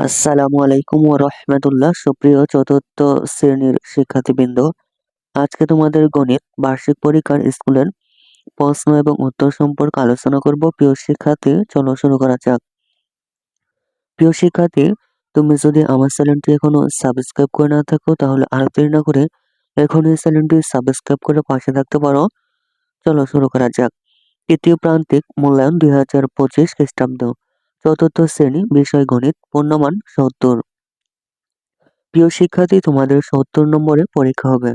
আসসালামু আলাইকুম ওয়া রাহমাতুল্লাহ। সুপ্রিয় চতুর্থ শ্রেণির শিক্ষার্থীবৃন্দ, আজকে তোমাদের গণিত বার্ষিক পরীক্ষার স্কুলের প্রশ্ন এবং উত্তর সম্পর্কে আলোচনা করব। প্রিয় শিক্ষার্থী, চলো শুরু করা যাক। প্রিয় শিক্ষার্থী, তুমি যদি আমার চ্যানেলটি এখনও সাবস্ক্রাইব করে না থাকো, তাহলে আর দেরি না করে এখন এই চ্যানেলটি সাবস্ক্রাইব করে পাশে থাকতে পারো। চলো শুরু করা যাক। তৃতীয় প্রান্তিক মূল্যায়ন দুই হাজার পঁচিশ খ্রিস্টাব্দ। চতুর্থ শ্রেণি বিষয় গণিত, পূর্ণমান সত্তর। প্রিয় শিক্ষার্থী, তোমাদের সত্তর নম্বরে পরীক্ষা হবে।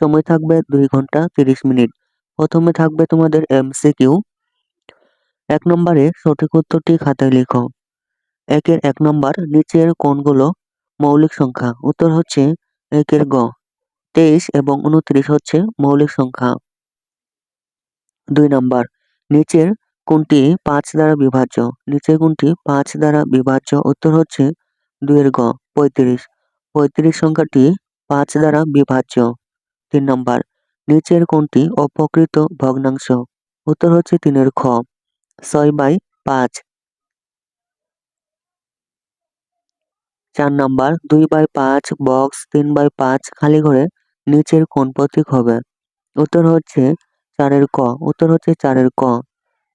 সময় থাকবে দুই ঘণ্টা তিরিশ মিনিট। প্রথমে থাকবে তোমাদের এমসিকিউ এক নম্বরে সঠিক উত্তরটি খাতায় লিখো। একের এক নম্বর নিচের কোনগুলো মৌলিক সংখ্যা। উত্তর হচ্ছে একের গ। তেইশ এবং উনত্রিশ হচ্ছে মৌলিক সংখ্যা। দুই নম্বর নিচের কোনটি পাঁচ দ্বারা বিভাজ্য। নিচের কোনটি পাঁচ দ্বারা বিভাজ্য। উত্তর হচ্ছে দুইয়ের গ, পঁয়ত্রিশ। পঁয়ত্রিশ সংখ্যাটি পাঁচ দ্বারা বিভাজ্য। তিন নম্বর, নিচের কোনটি অপকৃত ভগ্নাংশ। উত্তর হচ্ছে তিনের খ, ছয় বাই পাঁচ। চার নাম্বার, দুই বাই পাঁচ বক্স তিন বাই পাঁচ খালি ঘরে নিচের কোন প্রতীক হবে। উত্তর হচ্ছে চারের ক, উত্তর হচ্ছে চারের ক।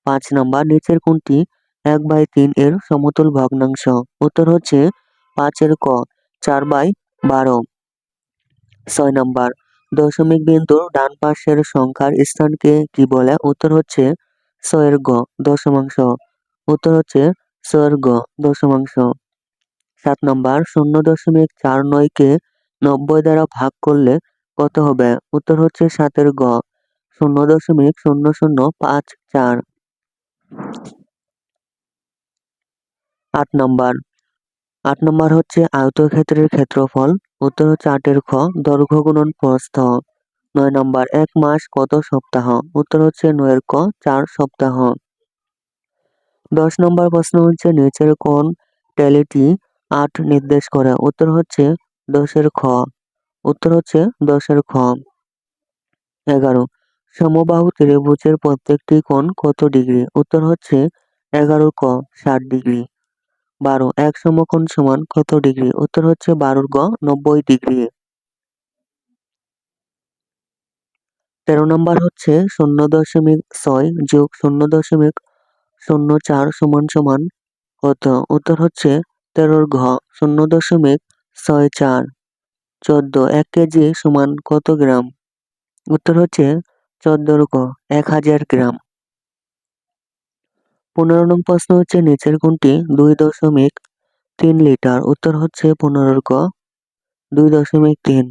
পাঁচ নাম্বার নিচের কোনটি এক বাই তিন এর সমতুল ভগ্নাংশ। উত্তর হচ্ছে পাঁচের ক, চার বাই বারো। ছয় নাম্বার, দশমিক বিন্দুর ডান পাশের সংখ্যার স্থানকে কি বলে? উত্তর হচ্ছে ছয়ের গ, দশমাংশ। উত্তর হচ্ছে ছয়ের গ, দশমাংশ। সাত নম্বর, শূন্য দশমিক চার নয়কে নব্বই দ্বারা ভাগ করলে কত হবে? উত্তর হচ্ছে সাতের গ, শূন্য দশমিক শূন্য শূন্য পাঁচ চার। আট নম্বর। আট নম্বর হচ্ছে আয়তক্ষেত্রের ক্ষেত্রফল, উত্তর হচ্ছে আটের খ, দৈর্ঘ্য গুণন প্রস্থ। নয় নম্বর, এক মাস কত সপ্তাহ? উত্তর হচ্ছে নয়ের ক, চার সপ্তাহ। দশ নম্বর প্রশ্ন হচ্ছে নিচের কোন ট্যালিটি আট নির্দেশ করে? উত্তর হচ্ছে দশের খ। উত্তর হচ্ছে দশের খ। এগারো। সমবাহু ত্রিভুজের প্রত্যেকটি কোণ কত ডিগ্রি? উত্তর হচ্ছে এগারো ক, ষাট ডিগ্রি। বারো, এক সমকোণ সমান কত ডিগ্রি? উত্তর হচ্ছে বারোর গ, নব্বই ডিগ্রি। তেরো নম্বর হচ্ছে শূন্য দশমিক ছয় যোগ শূন্য দশমিক শূন্য চার সমান সমান কত? উত্তর হচ্ছে তেরোর ঘ, শূন্য দশমিক ছয় চার। চোদ্দ, এক কেজি সমান কত গ্রাম? উত্তর হচ্ছে চোদ্দোর ক এক হাজার গ্রাম। পনেরো নং প্রশ্ন হচ্ছে, নিচের কোনটি দুই দশমিক তিন লিটার। উত্তর হচ্ছে পনেরোর ক, দুই দশমিক তিন।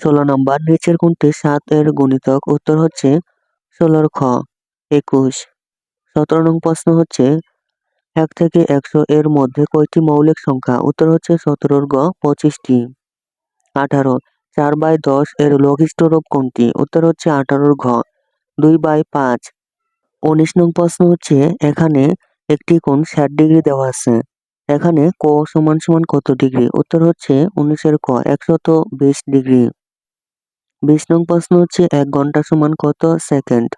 ষোলো নম্বর, নিচের কোনটি সাত এর গুণিতক। উত্তর হচ্ছে ষোলোর খ, একুশ। সতেরো নং প্রশ্ন হচ্ছে, এক থেকে একশো এর মধ্যে কয়টি মৌলিক সংখ্যা? উত্তর হচ্ছে সতেরোর গ, পঁচিশটি। আঠারো চার বাই দশ এর লঘিষ্ঠ রূপ কোনটি? উত্তর হচ্ছে আঠারোর ঘ। দুই বাই পাঁচ। উনিশ নং প্রশ্ন হচ্ছে, এখানে একটি কোণ ষাট ডিগ্রি দেওয়া আছে। এখানে ক সমান সমান কত ডিগ্রি? উত্তর হচ্ছে উনিশের ক, একশত বিশ ডিগ্রি। বিশ নং প্রশ্ন হচ্ছে, এক ঘণ্টা সমান কত সেকেন্ড?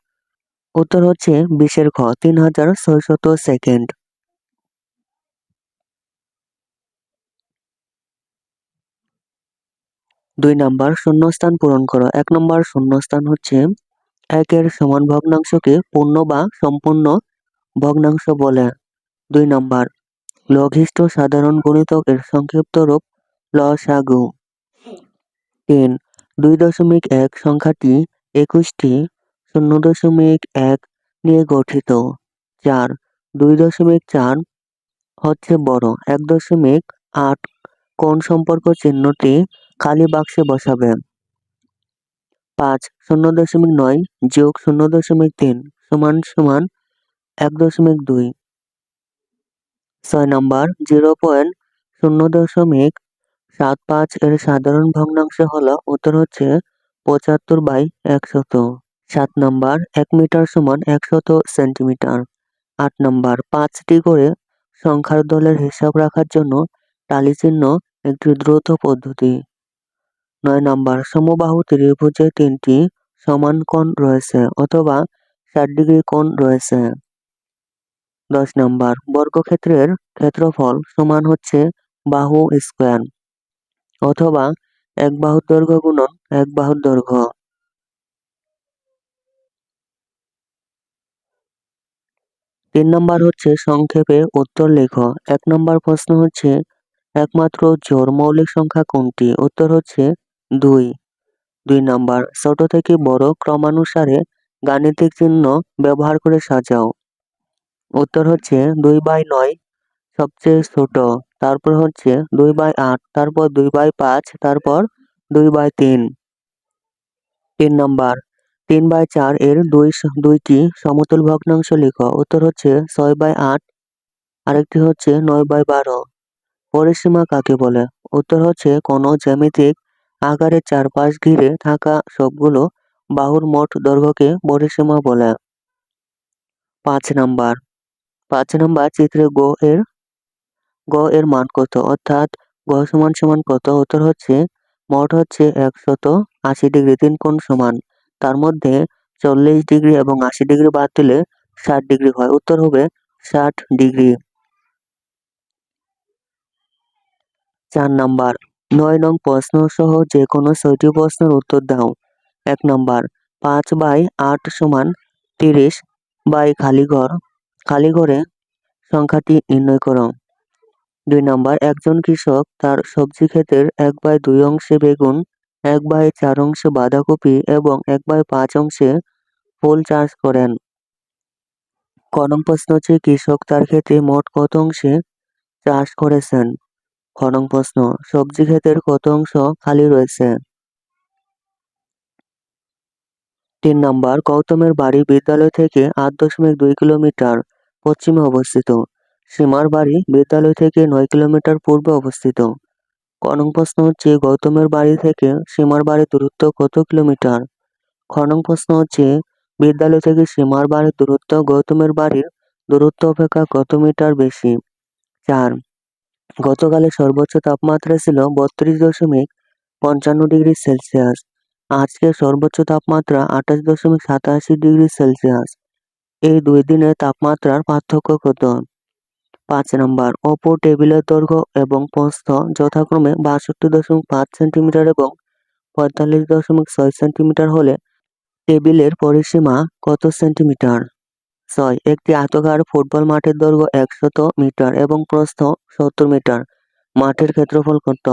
উত্তর হচ্ছে বিশের খ, তিন হাজার ছয়শত সেকেন্ড। দুই নাম্বার শূন্যস্থান পূরণ করো। এক নম্বর শূন্যস্থান হচ্ছে একের সমান ভগ্নাংশকে পূর্ণ বা সম্পূর্ণ ভগ্নাংশ বলে। দুই নাম্বার লঘিষ্ঠ সাধারণ গুণিতকের সংক্ষিপ্ত রূপ লসাগু। তিন, দুই দশমিক এক সংখ্যাটি একুশটি শূন্য দশমিক এক নিয়ে গঠিত। চার, দুই দশমিক চার হচ্ছে বড়। এক দশমিক আট কোন সম্পর্ক চিহ্নটি খালি বাক্সে বসাবে। পাঁচ, শূন্য দশমিক নয় যোগ শূন্য দশমিক তিন সমান সমান এক দশমিক দুই। ছয় নম্বর, জিরো পয়েন্ট শূন্য দশমিক সাত পাঁচ এর সাধারণ ভগ্নাংশ হলো উত্তর হচ্ছে পঁচাত্তর বাই একশত। সাত নম্বর, এক মিটার সমান একশত সেন্টিমিটার। আট নম্বর, পাঁচটি করে সংখ্যার দলের হিসাব রাখার জন্য টালি চিহ্ন একটি দ্রুত পদ্ধতি। নয় নম্বর, সমবাহু ত্রিভুজে তিনটি সমান কোণ রয়েছে অথবা ষাট ডিগ্রি কোণ রয়েছে। দশ নম্বর, বর্গক্ষেত্রের ক্ষেত্রফল সমান হচ্ছে বাহু স্কোয়ার অথবা এক বাহুর দৈর্ঘ্য গুণন এক বাহুর দৈর্ঘ্য। তিন নম্বর হচ্ছে সংক্ষেপে উত্তর লেখো। এক নম্বর প্রশ্ন হচ্ছে, একমাত্র জোর মৌলিক সংখ্যা কোনটি? উত্তর হচ্ছে দুই। দুই নাম্বার, ছোট থেকে বড় ক্রমানুসারে গাণিতিক চিহ্ন ব্যবহার করে সাজাও। উত্তর হচ্ছে দুই বাই নয়, সবচেয়ে ছোট, তারপর হচ্ছে দুই বাই আট, তারপর দুই বাই পাঁচ, তারপর দুই বাই তিন। তিন নাম্বার, তিন বাই চার এর দুই দুইটি সমতুল ভগ্নাংশ লিখো। উত্তর হচ্ছে ছয় বাই আট, আরেকটি হচ্ছে নয় বাই বারো। পরিসীমা কাকে বলে? উত্তর হচ্ছে কোনো জ্যামিতিক আকারের চারপাশ ঘিরে থাকা সবগুলো বাহুর মোট দৈর্ঘ্যকে পরিসীমা বলে। পাঁচ নাম্বার। পাঁচ নাম্বার চিত্রে গো এর, গ এর মান কত? অর্থাৎ গ সমান সমান কত? উত্তর হচ্ছে, মোট হচ্ছে একশত আশি ডিগ্রি, তিন কোণ সমান। তার মধ্যে চল্লিশ ডিগ্রি এবং আশি ডিগ্রি বাদ দিলে ষাট ডিগ্রি হয়। উত্তর হবে ষাট ডিগ্রি। চার নাম্বার। নয় নং প্রশ্ন সহ যে কোনো ছয়টি প্রশ্নের উত্তর দাও। এক নম্বর, পাঁচ বাই আট সমান তিরিশ বাই খালিঘর। খালিঘরে সংখ্যাটি নির্ণয় করো। দুই নম্বর, একজন কৃষক তার সবজি ক্ষেতের এক বাই দুই অংশে বেগুন, এক বাই চার অংশে বাঁধাকপি এবং এক বাই পাঁচ অংশে ফুল চাষ করেন। ক প্রশ্ন হচ্ছে, কৃষক তার ক্ষেতে মোট কত অংশে চাষ করেছেন? খ নং প্রশ্ন। সবজি ক্ষেতের কত অংশ খালি রয়েছে? তিন নম্বর, গৌতমের বাড়ি বিদ্যালয় থেকে আট দশমিক দুই কিলোমিটার পশ্চিমে অবস্থিত। সীমার বাড়ি বিদ্যালয় থেকে নয় কিলোমিটার পূর্বে অবস্থিত। ক নং প্রশ্ন হচ্ছে, গৌতমের বাড়ি থেকে সীমার বাড়ির দূরত্ব কত কিলোমিটার? খ নং প্রশ্ন হচ্ছে, বিদ্যালয় থেকে সীমার বাড়ির দূরত্ব গৌতমের বাড়ির দূরত্ব অপেক্ষা কত মিটার বেশি? চার গতকালের সর্বোচ্চ তাপমাত্রা ছিল বত্রিশ দশমিক পঞ্চান্ন ডিগ্রি সেলসিয়াস। আজকের সর্বোচ্চ তাপমাত্রা আঠাশ দশমিক সাতাশি ডিগ্রি সেলসিয়াস। এই দুই দিনের তাপমাত্রার পার্থক্য কত? পাঁচ নম্বর, অপর টেবিলের দৈর্ঘ্য এবং প্রস্থ যথাক্রমে বাষট্টি দশমিক পাঁচ সেন্টিমিটার এবং পঁয়তাল্লিশ দশমিক ছয় সেন্টিমিটার হলে টেবিলের পরিসীমা কত সেন্টিমিটার? ছয়, একটি আয়তাকার ফুটবল মাঠের দৈর্ঘ্য একশত মিটার এবং প্রস্থ সত্তর মিটার। মাঠের ক্ষেত্রফল কত?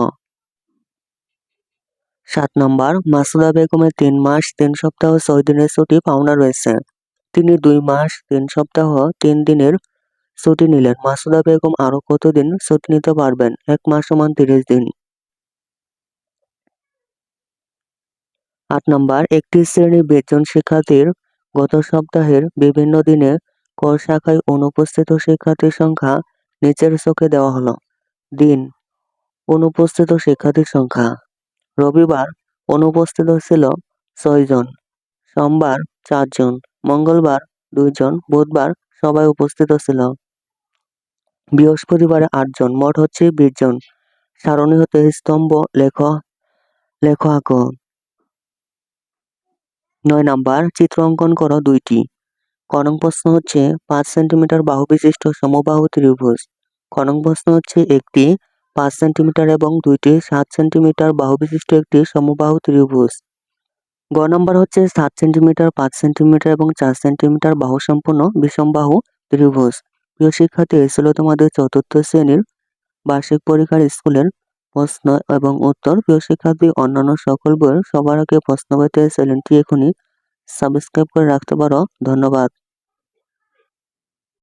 সাত নম্বর, মাসুদা বেগমের তিন মাস, তিন সপ্তাহ ছয় দিনের ছুটি পাওনা রয়েছে। তিনি দুই মাস, তিন সপ্তাহ তিন দিনের ছুটি নিলেন। মাসুদা বেগম আরও কতদিন ছুটি নিতে পারবেন? এক মাস সমান তিরিশ দিন। আট নম্বর, একটি শ্রেণির বেতন শিক্ষার্থীর গত সপ্তাহের বিভিন্ন দিনে ক শাখায় অনুপস্থিত শিক্ষার্থীর সংখ্যা নিচের চোখে দেওয়া হলো। দিন, অনুপস্থিত শিক্ষার্থীর সংখ্যা। রবিবার অনুপস্থিত ছিল ছয়জন সোমবার চারজন মঙ্গলবার দুইজন বুধবার সবাই উপস্থিত ছিল। বৃহস্পতিবারে আটজন মোট হচ্ছে বিশ জন। সারণী হতে স্তম্ভ, লেখ লেখ আঁকো নয় নাম্বার, চিত্র অঙ্কন করো দুইটি। ক নং প্রশ্ন হচ্ছে পাঁচ সেন্টিমিটার বাহু বিশিষ্ট সমবাহু ত্রিভুজ। ক নং প্রশ্ন হচ্ছে একটি পাঁচ সেন্টিমিটার এবং দুইটি সাত সেন্টিমিটার বাহু বিশিষ্ট একটি সমবাহু ত্রিভুজ। গ নম্বর হচ্ছে সাত সেন্টিমিটার, পাঁচ সেন্টিমিটার এবং চার সেন্টিমিটার বাহু সম্পূর্ণ বিষমবাহু ত্রিভুজ। প্রিয় শিক্ষার্থী ছিল তোমাদের চতুর্থ শ্রেণির বার্ষিক পরীক্ষার স্কুলের প্রশ্ন এবং উত্তর। প্রিয় শিক্ষার্থী, অন্যান্য সকল বইয়ের সবার আগে প্রশ্ন পেতে চ্যানেলটি এখনই সাবস্ক্রাইব করে রাখতে পারো। ধন্যবাদ।